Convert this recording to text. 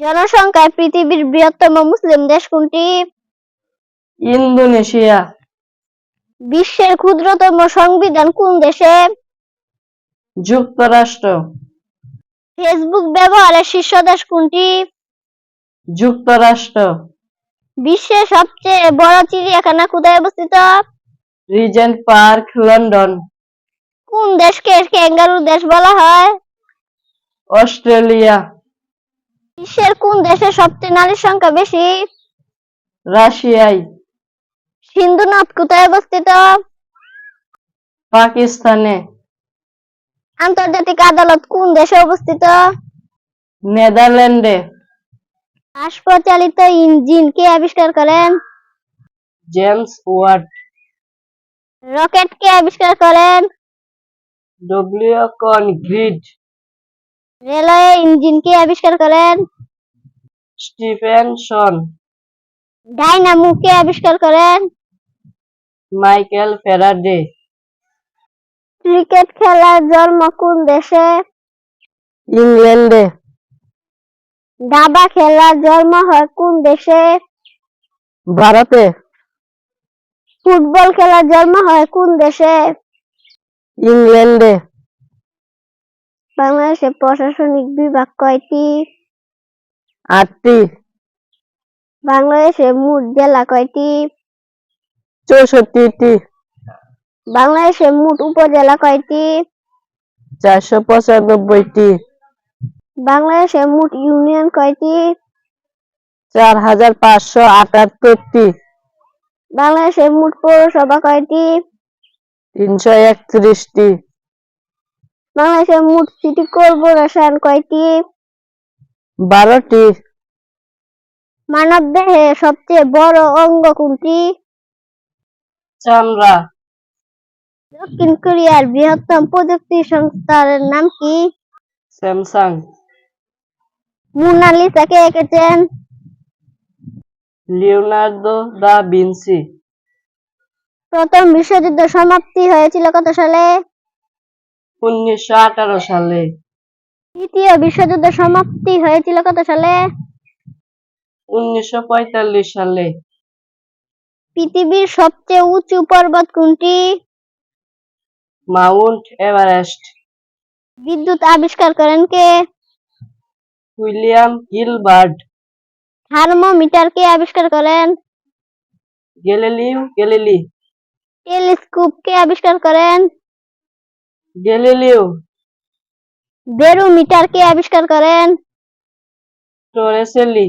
জনসংখ্যায় পৃথিবীর বৃহত্তম মুসলিম দেশ কোনটি? ইন্দোনেশিয়া। বিশ্বের ক্ষুদ্রতম সংবিধান কোন দেশে? যুক্তরাষ্ট্র। ফেসবুক ব্যবহারের শীর্ষ দেশ কোনটি? যুক্তরাষ্ট্র। বিশ্বের সবচেয়ে বড় চিড়িয়াখানা কোথায় অবস্থিত? Regent Park London. কোন দেশকে ক্যাঙ্গারু দেশ বলা হয়? অস্ট্রেলিয়া। বিশ্বের কোন দেশে সবচেয়ে নারীর সংখ্যা বেশি? রাশিয়ায়। সিন্ধু নদ কোথায় অবস্থিত? পাকিস্তানে। আন্তর্জাতিক আদালত কোন দেশে অবস্থিত? নেদারল্যান্ডে। প্রচালিত ইঞ্জিন কে আবিষ্কার করেন? James watt. রকেট কে আবিষ্কার করেন? ডব্লিউ কনগ্রিড রেলওয়ে ইঞ্জিন কে আবিষ্কার করেন? স্টিফেনসন। ডাইনামো কে আবিষ্কার করেন। Michael Faraday. ক্রিকেট খেলার জন্ম কোন দেশে? ইংল্যান্ডে। দাবা খেলার জন্ম হয় কোন দেশে? ভারতে। ফুটবল খেলার জন্ম হয় কোন দেশে? ইংল্যান্ডে। বাংলাদেশে প্রশাসনিক বিভাগ কয়টি? আটটি। বাংলাদেশে মোট জেলা কয়টি? চৌষট্টিটি। বাংলাদেশে মোট উপজেলা কয়টি? চারশো পঁচানব্বইটি। বাংলাদেশে মোট ইউনিয়ন কয়টি? চার হাজার পাঁচশো আটাত্তরটি। বাংলাদেশে মোট পৌরসভা কয়টি? তিনশো একত্রিশটি। বাংলাদেশে মোট সিটি কর্পোরেশন কয়টি? বারোটি। মানব দেহে সবচেয়ে বড় অঙ্গ কোনটি? চামড়া। দক্ষিণ কোরিয়ার বৃহত্তম প্রযুক্তি সংস্থার নাম কি? স্যামসাং। মোনালিসা কে এঁকেছেন? লিওনার্দো দা ভিঞ্চি প্রথম বিশ্বযুদ্ধ সমাপ্তি হয়েছিল কত সালে? উনিশশো আঠারো সালে। দ্বিতীয় বিশ্বযুদ্ধ সমাপ্তি হয়েছিল কত সালে? উনিশশো পঁয়তাল্লিশ সালে। পৃথিবীর সবচেয়ে উঁচু পর্বত কোনটি? Mount Everest. বিদ্যুৎ আবিষ্কার করেন কে? William Gilbert. থার্মোমিটার কে আবিষ্কার করেন? Galileo Galilei. টেলিস্কোপ কে আবিষ্কার করেন? গ্যালিলিও। বেরোমিটার কে আবিষ্কার করেন? টরেসেলি